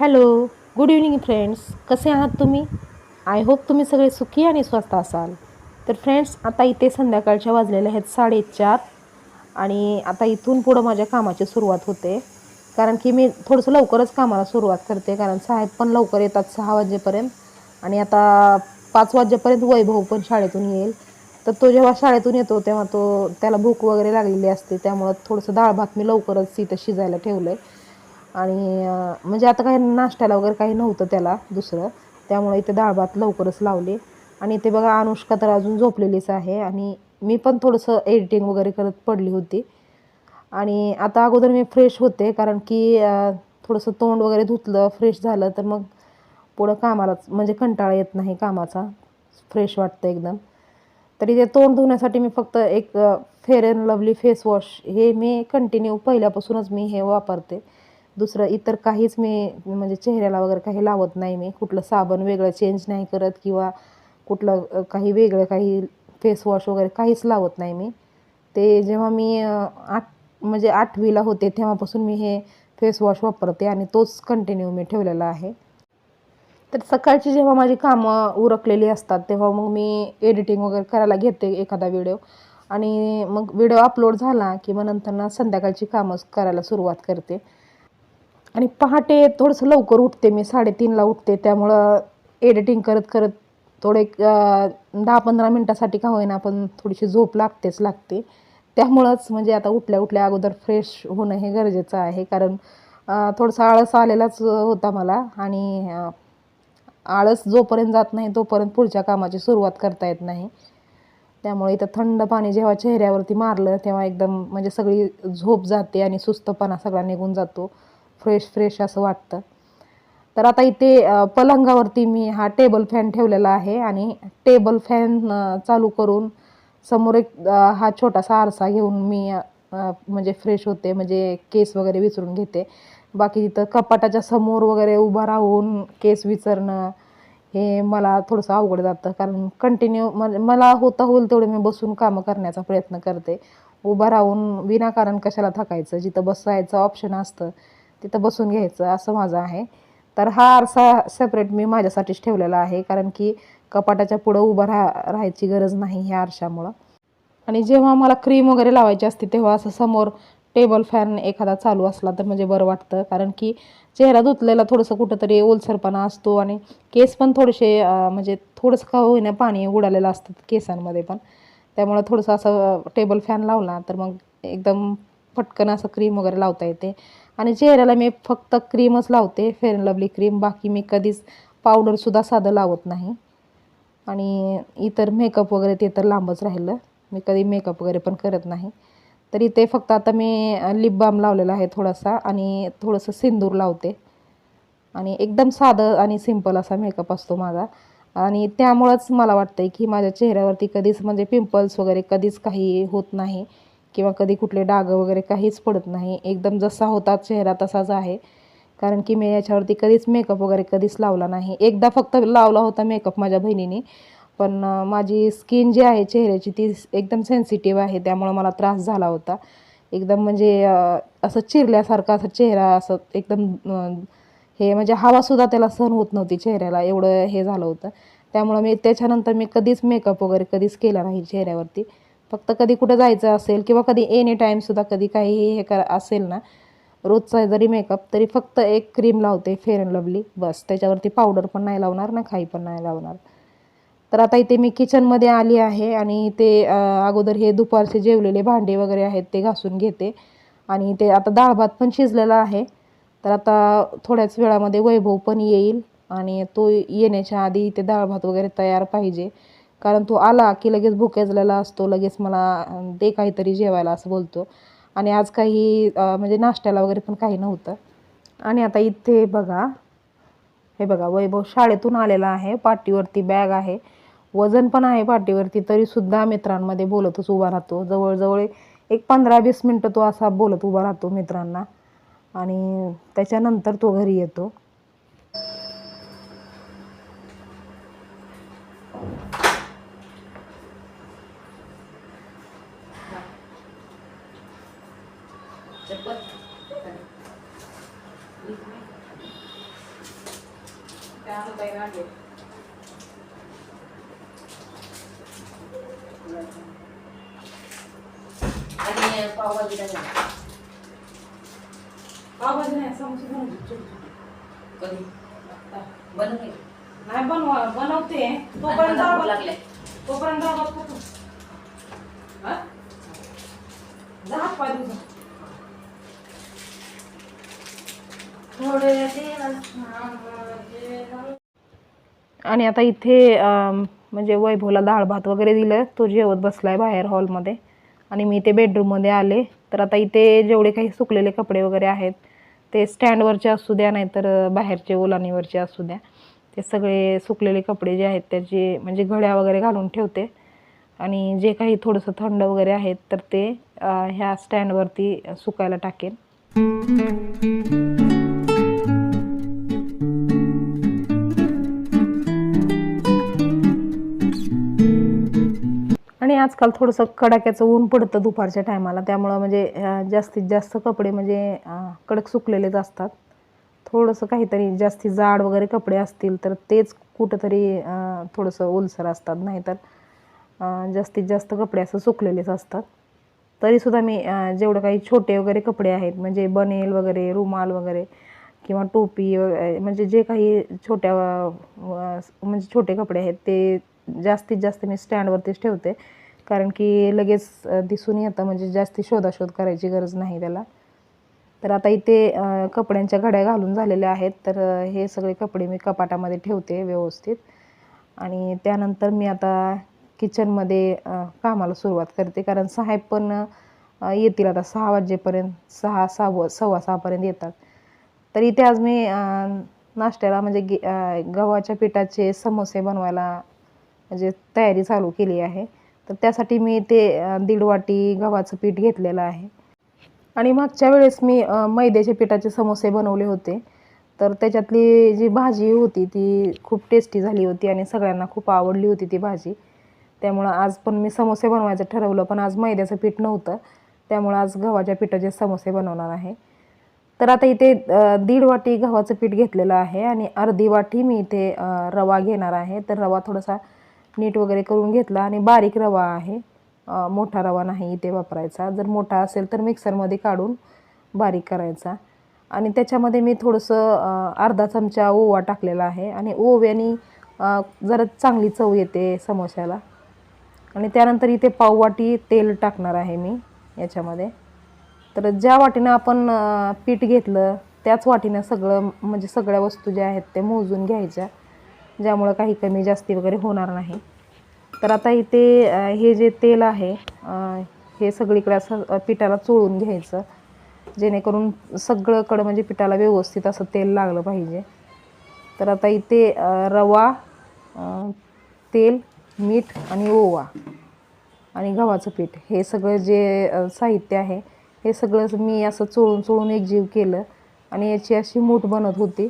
Hello good evening friends कसे आहात तुम्ही? आय होप तुम्ही सगळे सुखी आणि स्वस्त असाल. तर फ्रेंड्स आता इथे संध्याकाळच्या वाजलेल्या आहेत साडेचार आणि आता इथून पुढं माझ्या कामाची सुरुवात होते. कारण की मी थोडंसं लवकरच कामाला सुरुवात करते कारण साहेब पण लवकर येतात सहा वाजेपर्यंत आणि आता पाच वाजेपर्यंत वैभव पण शाळेतून येईल. तर तो जेव्हा शाळेतून येतो तेव्हा तो त्याला भूक वगैरे लागलेली असते त्यामुळं थोडंसं डाळ भात मी लवकरच इथं शिजायला ठेवलं आहे आणि म्हणजे आता काही नाश्त्याला वगैरे काही नव्हतं त्याला दुसरं. त्यामुळे इथे डाळ भात लवकरच लावले. आणि इथे बघा अनुष्का तर अजून झोपलेलीच आहे. आणि मी पण थोडंसं एडिटिंग वगैरे करत पडली होती. आणि आता अगोदर मी फ्रेश होते कारण की थोडंसं तोंड वगैरे धुतलं फ्रेश झालं तर मग पुढं कामालाच म्हणजे कंटाळा येत नाही कामाचा. फ्रेश वाटतं एकदम. तरी ते तोंड धुण्यासाठी मी फक्त एक Fair and Lovely face wash हे मी कंटिन्यू पहिल्यापासूनच मी हे वापरते. दुसरं इतर काहीच मी म्हणजे चेहऱ्याला वगैरे काही लावत नाही मी. कुठलं साबण वेगळं चेंज नाही करत किंवा कुठलं काही वेगळं काही फेस वॉश वगैरे काहीच लावत नाही मी. ते जेव्हा मी आठ म्हणजे आठवीला होते तेव्हापासून मी हे फेस वॉश वापरते आणि तोच कंटिन्यू मी ठेवलेला आहे. तर सकाळची जेव्हा माझी कामं उरकलेली असतात तेव्हा मग मी एडिटिंग वगैरे करायला घेते एखादा व्हिडिओ आणि मग व्हिडिओ अपलोड झाला की मग नंतर ना संध्याकाळची कामं करायला सुरुवात करते. आणि पहाटे थोडंसं लवकर उठते मी साडेतीनला उठते. त्यामुळं एडिटिंग करत करत थोडे दहा पंधरा मिनटासाठी का होईना पण थोडीशी झोप लागतेच लागते. त्यामुळंच म्हणजे आता उठल्या उठल्या अगोदर फ्रेश होणं हे गरजेचं आहे. कारण थोडंसं आळस आलेलाच होता मला आणि आळस जोपर्यंत जात नाही तोपर्यंत पुढच्या कामाची सुरुवात करता येत नाही. त्यामुळे इथं थंड पाणी जेव्हा चेहऱ्यावरती मारलं तेव्हा एकदम म्हणजे सगळी झोप जाते आणि सुस्तपणा सगळा निघून जातो. फ्रेश फ्रेश असं वाटतं. तर आता इथे पलंगावरती मी हा टेबल फॅन ठेवलेला आहे आणि टेबल फॅन चालू करून समोर एक हा छोटासा आरसा घेऊन मी म्हणजे फ्रेश होते म्हणजे केस वगैरे विचरून घेते. बाकी तिथं कपाटाच्या समोर वगैरे उभा राहून केस विचरणं हे मला थोडंसं अवघड जातं. कारण कंटिन्यू मला होता होईल तेवढे मी बसून कामं करण्याचा प्रयत्न करते. उभं राहून विनाकारण कशाला थकायचं? जिथं बसायचं ऑप्शन असतं तिथं बसून घ्यायचं असं माझं आहे. तर हा आरसा सेपरेट मी माझ्यासाठीच ठेवलेला आहे कारण की कपाटाच्या पुढं उभं राहा राहायची गरज नाही ह्या आरशामुळं. आणि जेव्हा मला क्रीम वगैरे लावायची असते तेव्हा असं समोर टेबल फॅन एखादा चालू असला तर म्हणजे बरं वाटतं. कारण की चेहरा धुतलेला थोडंसं कुठंतरी ओलसरपणा असतो आणि केस पण थोडेसे म्हणजे थोडंसं का होईना पाणी उडालेलं असतं केसांमध्ये पण. त्यामुळं थोडंसं असं टेबल फॅन लावला तर मग एकदम पटकन असं क्रीम वगैरे लावता येते. आणि चेहऱ्याला मी फक्त क्रीमच लावते फेअर अँड लवली क्रीम बाकी मी कधीच पावडरसुद्धा साधं लावत नाही. आणि इतर मेकअप वगैरे ते तर लांबच राहिलं. मी कधी मेकअप वगैरे पण करत नाही. तरी ते फक्त आता मी लिप बाम लावलेला आहे थोडासा आणि थोडंसं सिंदूर लावते. आणि एकदम साधं आणि सिंपल असा मेकअप असतो माझा. आणि त्यामुळंच मला वाटतं आहे की माझ्या चेहऱ्यावरती कधीच म्हणजे पिंपल्स वगैरे कधीच काही होत नाही. किंवा कधी कुठले डाग वगैरे काहीच पडत नाही. एकदम जसा होता चेहरा तसाच आहे. कारण की मी याच्यावरती कधीच मेकअप वगैरे कधीच लावला नाही. एकदा फक्त लावला होता मेकअप माझ्या बहिणीने. पण माझी स्किन जी आहे चेहऱ्याची ती एकदम सेन्सिटिव्ह आहे. त्यामुळं मला त्रास झाला होता. एकदम म्हणजे असं चिरल्यासारखा असं चेहरा असं एकदम हे म्हणजे हवासुद्धा त्याला सहन होत नव्हती चेहऱ्याला. एवढं हे झालं होतं. त्यामुळं मी त्याच्यानंतर मी कधीच मेकअप वगैरे कधीच केला नाही चेहऱ्यावरती. फक्त कधी कुठं जायचं असेल किंवा कधी एनी टाईमसुद्धा कधी काही हे कर असेल ना रोजचा जरी मेकअप तरी फक्त एक क्रीम लावते फेअर अँड लवली बस त्याच्यावरती पावडर पण नाही लावणार ना काही पण नाही लावणार. तर आता इथे मी किचनमध्ये आली आहे आणि ते अगोदर हे दुपारचे जेवलेले भांडे वगैरे आहेत ते घासून घेते. आणि ते आता डाळ भात पण शिजलेला आहे. तर आता थोड्याच वेळामध्ये वैभव पण येईल आणि तो येण्याच्या आधी इथे डाळ भात वगैरे तयार पाहिजे. कारण तो आला की लगेच भुकेजलेला असतो लगेच मला ते दे काहीतरी जेवायला असं बोलतो. आणि आज काही म्हणजे नाश्त्याला वगैरे पण काही नव्हतं. आणि आता इथे बघा हे बघा वैभव शाळेतून आलेला आहे. पाठीवरती बॅग आहे. वजन पण आहे पाठीवरती तरीसुद्धा मित्रांमध्ये बोलतच उभा राहतो. जवळजवळ एक पंधरा वीस मिनटं तो असा बोलत उभा राहतो मित्रांना. आणि त्याच्यानंतर तो घरी येतो. आणि पावभाजी नाही पावभाजी नाही समोसे छोटे. कधी? बनवते नाही बनवा बनवते. तोपर्यंत लागले. तोपर्यंत आवाज होतो. हा? जा हात पाय धुजा. थोडे दिवस माझे आणि आता इथे म्हणजे वैभवला डाळ भात वगैरे दिलं. तो जेवत बसलाय बाहेर हॉलमध्ये. आणि मी इथे बेडरूममध्ये आले. तर आता इथे जेवढे काही सुकलेले कपडे वगैरे आहेत ते स्टँडवरचे असू द्या नाहीतर बाहेरचे ओलानीवरचे असू द्या. ते सगळे सुकलेले कपडे जे आहेत त्याचे म्हणजे घड्या वगैरे घालून ठेवते. आणि जे काही थोडंसं थंड वगैरे आहेत तर ते ह्या स्टँडवरती सुकायला टाकेन. आजकाल थोडंसं कडाक्याचं ऊन पडतं दुपारच्या टायमाला. त्यामुळं म्हणजे जास्तीत जास्त कपडे म्हणजे कडक सुकलेलेच असतात. थोडंसं काहीतरी जास्ती जाड वगैरे कपडे असतील तर तेच कुठंतरी थोडंसं ओलसर असतात. नाहीतर जास्तीत जास्त कपडे असं सुकलेलेच असतात. तरीसुद्धा मी जेवढं काही छोटे वगैरे कपडे आहेत म्हणजे बनेल वगैरे रुमाल वगैरे किंवा टोपी म्हणजे जे काही छोट्या म्हणजे छोटे कपडे आहेत ते जास्तीत जास्त मी स्टँडवरतीच ठेवते. कारण की लगेच दिसून येतं म्हणजे जास्ती शोधाशोध करायची गरज नाही त्याला. तर आता इथे कपड्यांच्या घड्या घालून झालेल्या आहेत. तर हे सगळे कपडे मी कपाटामध्ये ठेवते व्यवस्थित. आणि त्यानंतर मी आता किचनमध्ये कामाला सुरुवात करते. कारण साहेब पण येतील आता. सहा वाजेपर्यंत सहा सहा सव्वा सहापर्यंत येतात. तर इथे आज मी नाश्त्याला म्हणजे गे- गव्हाच्या पिठाचे समोसे बनवायला म्हणजे तयारी चालू केली आहे. तर त्यासाठी मी ते दीड वाटी गव्हाचं पीठ घेतलेलं आहे. आणि मागच्या वेळेस मी मैद्याच्या पिठाचे समोसे बनवले होते. तर त्याच्यातली जी भाजी होती ती खूप टेस्टी झाली होती आणि सगळ्यांना खूप आवडली होती ती भाजी. त्यामुळं आज पण मी समोसे बनवायचं ठरवलं पण आज मैद्याचं पीठ नव्हतं. त्यामुळं आज गव्हाच्या पिठाचे समोसे बनवणार आहे. तर आता इथे दीड वाटी गव्हाचं पीठ घेतलेलं आहे आणि अर्धी वाटी मी इथे रवा घेणार आहे. तर रवा थोडासा नीट वगैरे करून घेतला आणि बारीक रवा आहे. मोठा रवा नाही इथे वापरायचा. जर मोठा असेल तर मिक्सरमध्ये काढून बारीक करायचा. आणि त्याच्यामध्ये मी थोडंसं अर्धा चमचा ओवा टाकलेला आहे. आणि ओव्याने जरा चांगली चव येते समोश्याला. आणि त्यानंतर इथे पाववाटी तेल टाकणार आहे मी याच्यामध्ये. तर ज्या वाटीनं आपण पीठ घेतलं त्याच वाटीनं सगळं म्हणजे सगळ्या वस्तू ज्या आहेत त्या मोजून घ्यायच्या. ज्यामुळं काही कमी जास्ती वगैरे होणार नाही. तर आता इथे हे जे तेल आहे हे सगळीकडे असं पिठाला चोळून घ्यायचं. जेणेकरून सगळंकडं म्हणजे पिठाला व्यवस्थित असं तेल लागलं पाहिजे. तर आता इथे रवा तेल मीठ आणि ओवा आणि गव्हाचं पीठ. हे सगळं जे साहित्य आहे हे सगळं मी असं चोळून चोळून एकजीव केलं आणि याची अशी मूठ बनत होती.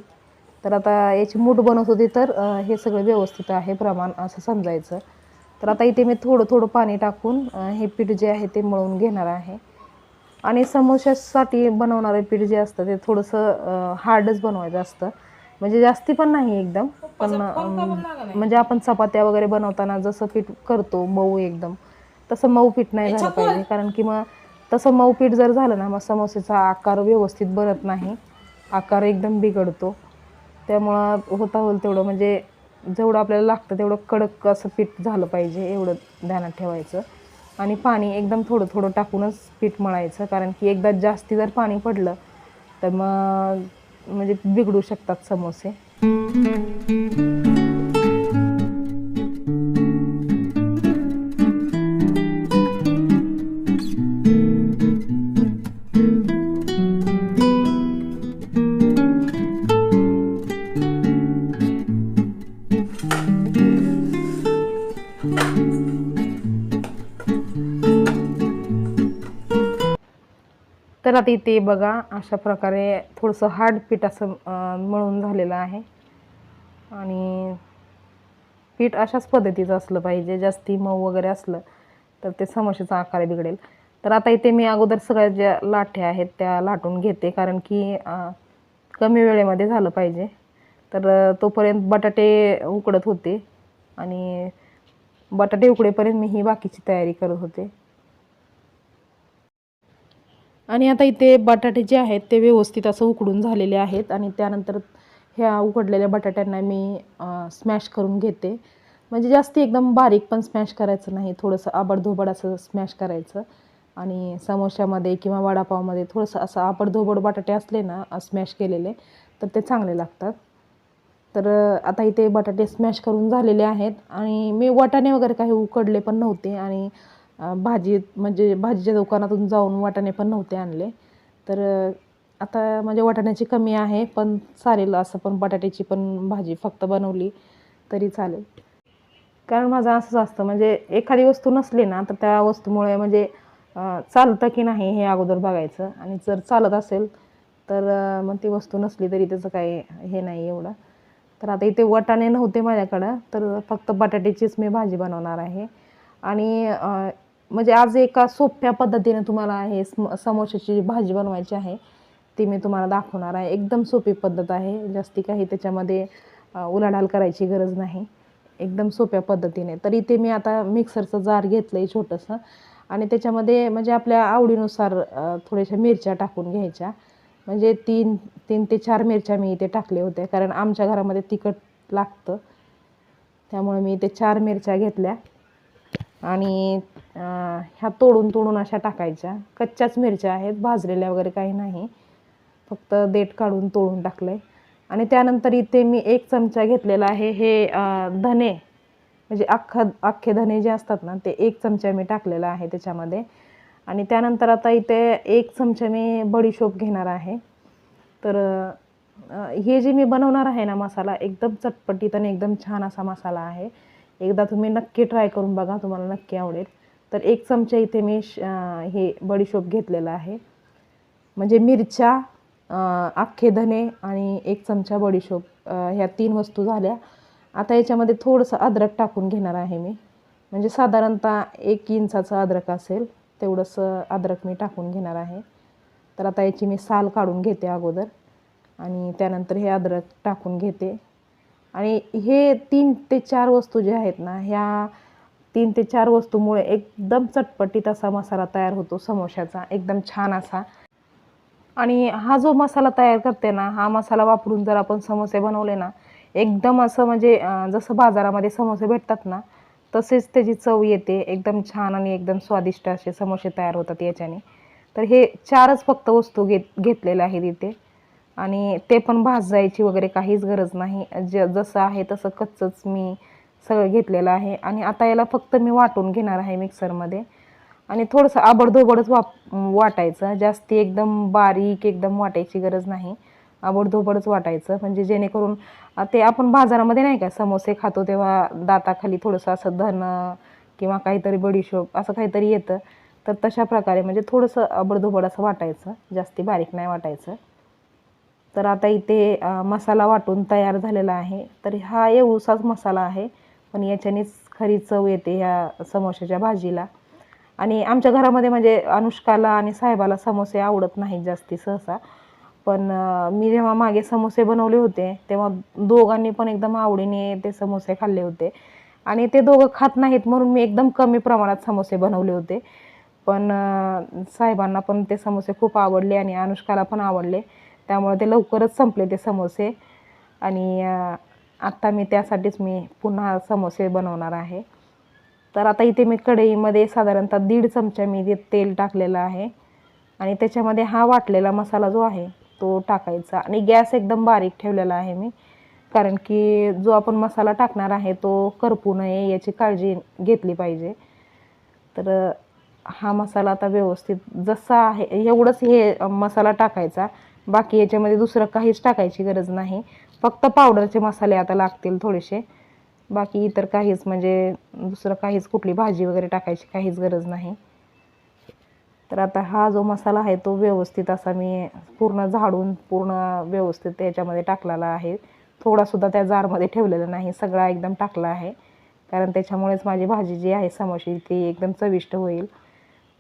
तर आता याची मूठ बनत होती तर हे सगळं व्यवस्थित आहे प्रमाण असं समजायचं. तर आता इथे मी थोडं थोडं पाणी टाकून हे पीठ जे आहे ते मळून घेणार आहे. आणि समोश्यासाठी बनवणारे पीठ जे असतं ते थोडंसं हार्डच बनवायचं असतं. म्हणजे जास्ती पण नाही एकदम पण म्हणजे आपण चपात्या वगैरे बनवताना जसं पीठ करतो मऊ एकदम तसं मऊ पीठ नाही झालं पाहिजे. कारण की मग तसं मऊ पीठ जर झालं ना मग समोसेचा आकार व्यवस्थित बनत नाही. आकार एकदम बिघडतो. त्यामुळं होता होईल तेवढं. म्हणजे जेवढं आपल्याला लागतं तेवढं कडक असं पीठ झालं पाहिजे एवढं ध्यानात ठेवायचं. आणि पाणी एकदम थोडं थोडं टाकूनच पीठ मळायचं. कारण की एकदा जास्ती जर पाणी पडलं तर मग म्हणजे बिघडू शकतात समोसे. तर ते बघा अशा प्रकारे थोडंसं हार्ड पीठ असं अं, मळून झालेलं आहे. आणि पीठ अशाच पद्धतीचं असलं पाहिजे जास्ती मऊ वगैरे असलं तर ते समस्येचा आकार बिघडेल. तर आता इथे मी अगोदर सगळ्या ज्या लाठ्या आहेत त्या लाटून घेते कारण की कमी वेळेमध्ये झालं पाहिजे. तर तोपर्यंत बटाटे उकडत होते आणि बटाटे उकडेपर्यंत मी ही बाकीची तयारी करत होते. आणि आता इथे बटाटे जे आहेत ते व्यवस्थित असं उकडून झालेले आहेत आणि त्यानंतर ह्या उकडलेल्या बटाट्यांना मी स्मॅश करून घेते. म्हणजे जास्ती एकदम बारीक पण स्मॅश करायचं नाही थोडंसं आबडधोबड असं स्मॅश करायचं. आणि समोश्यामध्ये किंवा वडापावमध्ये थोडंसं असं आबडधोबड बटाटे असले ना स्मॅश केलेले तर ते चांगले लागतात. तर आता इथे बटाटे स्मॅश करून झालेले आहेत. आणि मी वाटाणे वगैरे काही उकडले पण नव्हते आणि भाजी म्हणजे भाजीच्या दुकानातून जाऊन वाटाणे पण नव्हते आणले. तर आता म्हणजे वाटाण्याची कमी आहे पण चालेल असं पण बटाट्याची पण भाजी फक्त बनवली तरी चालेल. कारण माझं असंच असतं म्हणजे एखादी वस्तू नसली ना तर त्या वस्तूमुळे म्हणजे चालतं की नाही हे अगोदर बघायचं. आणि जर चालत असेल तर मग ती वस्तू नसली तरी त्याचं काही हे नाही एवढं. तर आता इथे वटाणे नव्हते माझ्याकडं तर फक्त बटाट्याचीच मी भाजी बनवणार आहे. आणि म्हणजे आज एका सोप्या पद्धतीने तुम्हाला हे स्म जी भाजी बनवायची आहे ती मी तुम्हाला दाखवणार आहे. एकदम सोपी पद्धत आहे. जास्ती काही त्याच्यामध्ये उलाढाल करायची गरज नाही. एकदम सोप्या पद्धतीने. तर इथे मी आता मिक्सरचं जार घेतलं आहे छोटंसं. आणि त्याच्यामध्ये म्हणजे आपल्या आवडीनुसार थोड्याशा मिरच्या टाकून घ्यायच्या. म्हणजे तीन तीन ते चार मिरच्या मी इथे टाकल्या होत्या. कारण आमच्या घरामध्ये तिखट लागतं. त्यामुळे मी इथे चार मिरच्या घेतल्या. आणि ह्या तोडून तोडून अशा टाकायच्या. कच्च्याच मिरच्या आहेत भाजलेल्या वगैरे काही नाही. फक्त देठ काढून तोडून टाकलं आहे आणि त्यानंतर इथे मी एक चमचा घेतलेला आहे हे धने. म्हणजे अख्खं अख्खे धने जे असतात ना ते एक चमचा मी टाकलेला आहे त्याच्यामध्ये. आणि त्यानंतर आता इथे एक चमचा मी बडीशोप घेणार आहे. तर हे जे मी बनवणार आहे ना मसाला एकदम चटपटीत आणि एकदम छान असा मसाला आहे. एकदा तुम्ही नक्की ट्राय करून बघा तुम्हाला नक्की आवडेल. तर एक चमचा इथे मी श- हे बडीशोप घेतलेला आहे. म्हणजे मिरच्या अख्खे धने आणि एक चमचा बडीशोप ह्या तीन वस्तू झाल्या. आता याच्यामध्ये थोडंसं अद्रक टाकून घेणार आहे मी. म्हणजे साधारणतः एक इंचाचं अद्रक असेल तेवढंसं अद्रक मी टाकून घेणार आहे. तर आता याची मी साल काढून घेते अगोदर. आणि त्यानंतर हे अद्रक टाकून घेते. आणि हे तीन ते चार वस्तू ज्या आहेत ना ह्या तीन ते चार वस्तूमुळे एकदम चटपटीत असा मसाला तयार होतो समोशाचा एकदम छान असा. आणि हा जो मसाला तयार करते ना हा मसाला वापरून जर आपण समोसे बनवले ना एकदम असं म्हणजे जसं बाजारामध्ये समोसे भेटतात ना तसेच त्याची चव येते. एकदम छान आणि एकदम स्वादिष्ट असे समोसे तयार होतात याच्याने. तर हे चारच फक्त वस्तू घेत घेतलेल्या आहेत इथे. आणि ते पण भाजायची वगैरे काहीच गरज नाही. ज जसं आहे तसं कच्चंच मी सगळं घेतलेलं आहे. आणि आता याला फक्त मी वाटून घेणार आहे मिक्सरमध्ये. आणि थोडंसं आबडधोबडच वाप वाटायचं. जास्ती एकदम बारीक एकदम वाटायची गरज नाही. आबडधोबडच वाटायचं. म्हणजे जेणेकरून ते आपण बाजारामध्ये नाही का समोसे खातो तेव्हा दाताखाली थोडंसं असं धन किंवा काहीतरी बडीशोप असं काहीतरी येतं. तर तशा प्रकारे म्हणजे थोडंसं आबडधोबड असं वाटायचं. जास्ती बारीक नाही वाटायचं. तर आता इथे मसाला वाटून तयार झालेला आहे. तर हा एवढाच मसाला आहे. पण याच्यानेच खरी चव येते ह्या समोशाच्या भाजीला. आणि आमच्या घरामध्ये म्हणजे अनुष्काला आणि साहेबाला समोसे आवडत नाहीत जास्ती सहसा. पण मी जेव्हा मागे समोसे बनवले होते तेव्हा दोघांनी पण एकदम आवडीने ते समोसे खाल्ले होते. आणि ते दोघं खात नाहीत म्हणून मी एकदम कमी प्रमाणात समोसे बनवले होते. पण साहेबांना पण ते समोसे खूप आवडले आणि अनुष्काला पण आवडले. त्यामुळे ते लवकरच संपले ते समोसे. आणि आत्ता मी त्यासाठीच मी पुन्हा समोसे बनवणार आहे. तर आता इथे मी कढईमध्ये साधारणतः दीड चमचा मी ते तेल टाकलेलं आहे. आणि त्याच्यामध्ये हा वाटलेला मसाला जो आहे तो टाकायचा. आणि गॅस एकदम बारीक ठेवलेला आहे मी. कारण की जो आपण मसाला टाकणार आहे तो करपू नये याची काळजी घेतली पाहिजे. तर हा मसाला आता व्यवस्थित जसा आहे एवढंच हे मसाला टाकायचा. बाकी याच्यामध्ये दुसरं काहीच टाकायची गरज नाही. फक्त पावडरचे मसाले आता लागतील थोडेसे. बाकी इतर काहीच म्हणजे दुसरं काहीच कुठली भाजी वगैरे टाकायची काहीच गरज नाही. तर आता हा जो मसाला आहे तो व्यवस्थित असा मी पूर्ण झाडून पूर्ण व्यवस्थित त्याच्यामध्ये टाकलेला आहे. थोडासुद्धा त्या जारमध्ये ठेवलेला नाही सगळा एकदम टाकला आहे. कारण त्याच्यामुळेच माझी भाजी जी आहे समोशी ती एकदम चविष्ट होईल.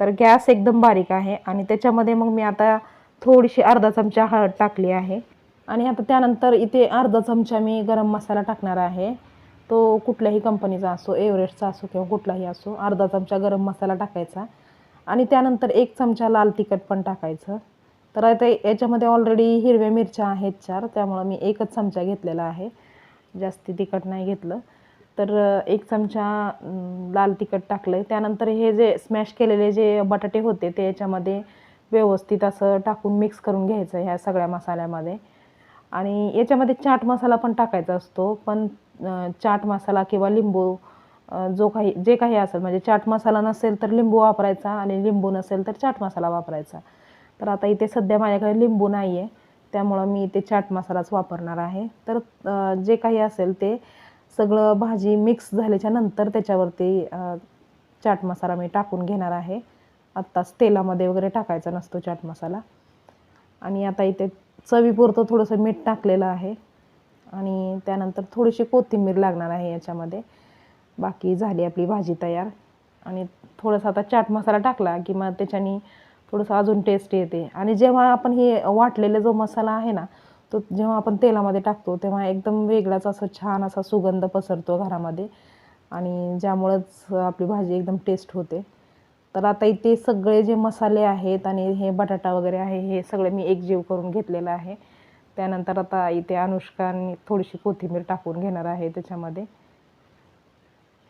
तर गॅस एकदम बारीक आहे आणि त्याच्यामध्ये मग मी आता थोडीशी अर्धा चमचा हळद टाकली आहे. आणि आता त्यानंतर इथे अर्धा चमचा मी गरम मसाला टाकणार आहे. तो कुठल्याही कंपनीचा असो एव्हरेस्टचा असो किंवा कुठलाही असो अर्धा चमचा गरम मसाला टाकायचा. आणि त्यानंतर एक चमचा लाल तिखट पण टाकायचं. तर आता याच्यामध्ये ऑलरेडी हिरव्या मिरच्या आहेत चार त्यामुळं मी एकच चमचा घेतलेला आहे. जास्ती तिखट नाही घेतलं. तर एक चमचा लाल तिखट टाकलं आहे त्यानंतर हे जे स्मॅश केलेले जे बटाटे होते ते याच्यामध्ये व्यवस्थित असं टाकून मिक्स करून घ्यायचं ह्या सगळ्या मसाल्यामध्ये. आणि याच्यामध्ये चाट मसाला पण टाकायचा असतो पण चाट मसाला किंवा लिंबू जो काही जे काही असेल म्हणजे चाट मसाला नसेल तर लिंबू वापरायचा आणि लिंबू नसेल तर चाट मसाला वापरायचा. तर आता इथे सध्या माझ्याकडे लिंबू नाही आहे त्यामुळं मी इथे चाट मसालाच वापरणार आहे. तर जे काही असेल ते सगळं भाजी मिक्स झाल्याच्यानंतर त्याच्यावरती चाट मसाला मी टाकून घेणार आहे. आत्ताच तेलामध्ये वगैरे टाकायचा नसतो चाट मसाला. आणि आता इथे चवीपुरतं थोडंसं मीठ टाकलेलं आहे. आणि त्यानंतर थोडीशी कोथिंबीर लागणार आहे याच्यामध्ये. बाकी झाली आपली भाजी तयार. आणि थोडंसं आता चाट मसाला टाकला की मग त्याच्यानी थोडंसं अजून टेस्ट येते. आणि जेव्हा आपण हे वाटलेला जो मसाला आहे ना तो जेव्हा आपण तेलामध्ये टाकतो तेव्हा एकदम वेगळाच असं छान असा सुगंध पसरतो घरामध्ये. आणि ज्यामुळंच आपली भाजी एकदम टेस्ट होते. तर आता इथे सगळे जे मसाले आहेत आणि हे बटाटा वगैरे आहे हे सगळे मी एकजीव करून घेतलेलं आहे. त्यानंतर आता इथे अनुष्काने थोडीशी कोथिंबीर टाकून घेणार आहे त्याच्यामध्ये.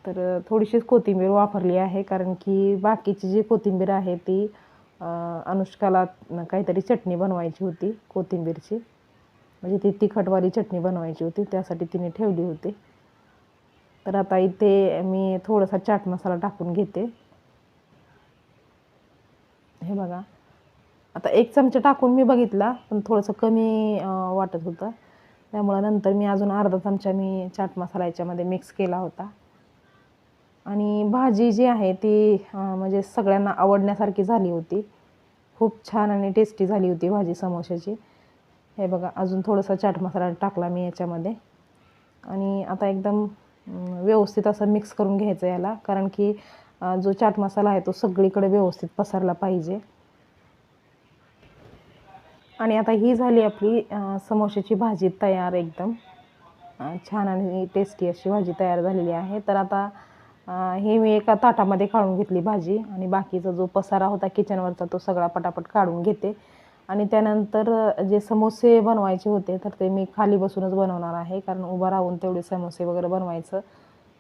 तर थोडीशीच कोथिंबीर वापरली आहे कारण की बाकीची जी कोथिंबीर आहे ती अनुष्काला काहीतरी चटणी बनवायची होती कोथिंबीरची. म्हणजे ती तिखटवाली चटणी बनवायची होती त्यासाठी तिने ठेवली होती. तर आता इथे मी थोडासा चाट मसाला टाकून घेते. हे बघा. आता एक चमचा टाकून मी बघितला पण थोडंसं कमी वाटत होतं. त्यामुळं नंतर मी अजून अर्धा चमचा मी चाट मसाला याच्यामध्ये मिक्स केला होता. आणि भाजी जी आहे ती म्हणजे सगळ्यांना आवडण्यासारखी झाली होती. खूप छान आणि टेस्टी झाली होती भाजी समोशाची. हे बघा अजून थोडंसं चाट मसाला टाकला मी याच्यामध्ये. आणि आता एकदम व्यवस्थित असं मिक्स करून घ्यायचं याला. कारण की जो चाट मसाला आहे तो सगळीकडे व्यवस्थित पसरला पाहिजे. आणि आता ही झाली आपली समोश्याची समोशाची भाजी तयार एकदम. छान आणि टेस्टी अशी भाजी तयार झालेली आहे. तर आता हे मी एका ताटामध्ये काढून घेतली भाजी आणि बाकीचा जो पसारा होता किचनवरचा तो सगळा पटापट काढून घेते. आणि त्यानंतर जे समोसे बनवायचे होते तर ते मी खाली बसूनच बनवणार आहे. कारण उभं राहून तेवढे समोसे वगैरे बनवायचं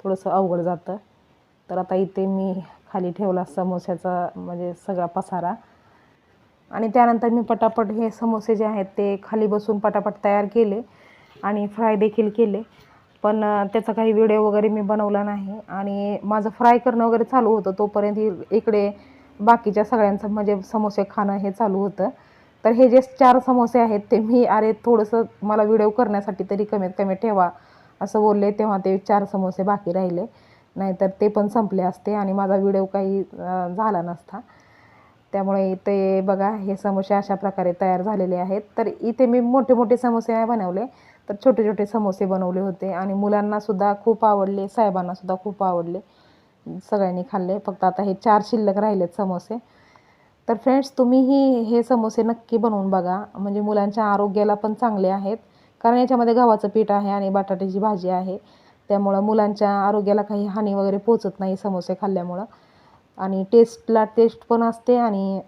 थोडंसं अवघड जातं. तर आता इथे मी खाली ठेवला समोस्याचा म्हणजे सगळा पसारा. आणि त्यानंतर मी पटापट हे समोसे जे आहेत ते खाली बसून पटापट तयार केले आणि फ्राय देखील केले. पण त्याचा काही व्हिडिओ वगैरे मी बनवला नाही आणि माझं फ्राय करणं वगैरे चालू होतं तोपर्यंत इकडे बाकीच्या सगळ्यांचं म्हणजे समोसे खाणं हे चालू होतं. तर हे जे चार समोसे आहेत ते मी अरे थोडंसं मला व्हिडिओ करण्यासाठी तरी कमीत कमी ठेवा असं बोलले तेव्हा ते चार समोसे बाकी राहिले. नाहीतर ते पण संपले असते आणि माझा व्हिडिओ काही झाला नसता. त्यामुळे इथे बघा हे समोसे अशा प्रकारे तयार झालेले आहेत. तर इथे मी मोठे मोठे समोसे बनवले. तर छोटे छोटे समोसे बनवले होते आणि मुलांनासुद्धा खूप आवडले साहेबांनासुद्धा खूप आवडले. सगळ्यांनी खाल्ले. फक्त आता हे चार शिल्लक राहिलेत समोसे. तर फ्रेंड्स तुम्हीही हे समोसे नक्की बनवून बघा. म्हणजे मुलांच्या आरोग्याला पण चांगले आहेत. कारण याच्यामध्ये गव्हाचं पीठ आहे आणि बटाट्याची भाजी आहे. त्यामुळं मुलांच्या आरोग्याला काही हानी वगैरे पोचत नाही समोसे खाल्ल्यामुळं. आणि टेस्टला टेस्ट पण असते आणि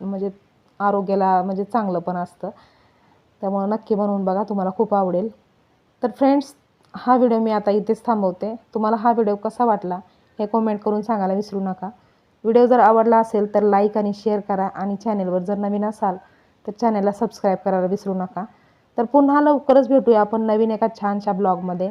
म्हणजे आरोग्याला म्हणजे चांगलं पण असतं. त्यामुळं नक्की बनवून बघा तुम्हाला खूप आवडेल. तर फ्रेंड्स हा व्हिडिओ मी आता इथेच थांबवते. तुम्हाला हा व्हिडिओ कसा वाटला हे कमेंट करून सांगायला विसरू नका. व्हिडिओ जर आवडला असेल तर लाईक आणि शेअर करा आणि चॅनेलवर जर नवीन असाल तर चॅनेलला सबस्क्राईब करायला विसरू नका. तर पुन्हा लवकरच भेटूया आपण नवीन एका छानशा ब्लॉगमध्ये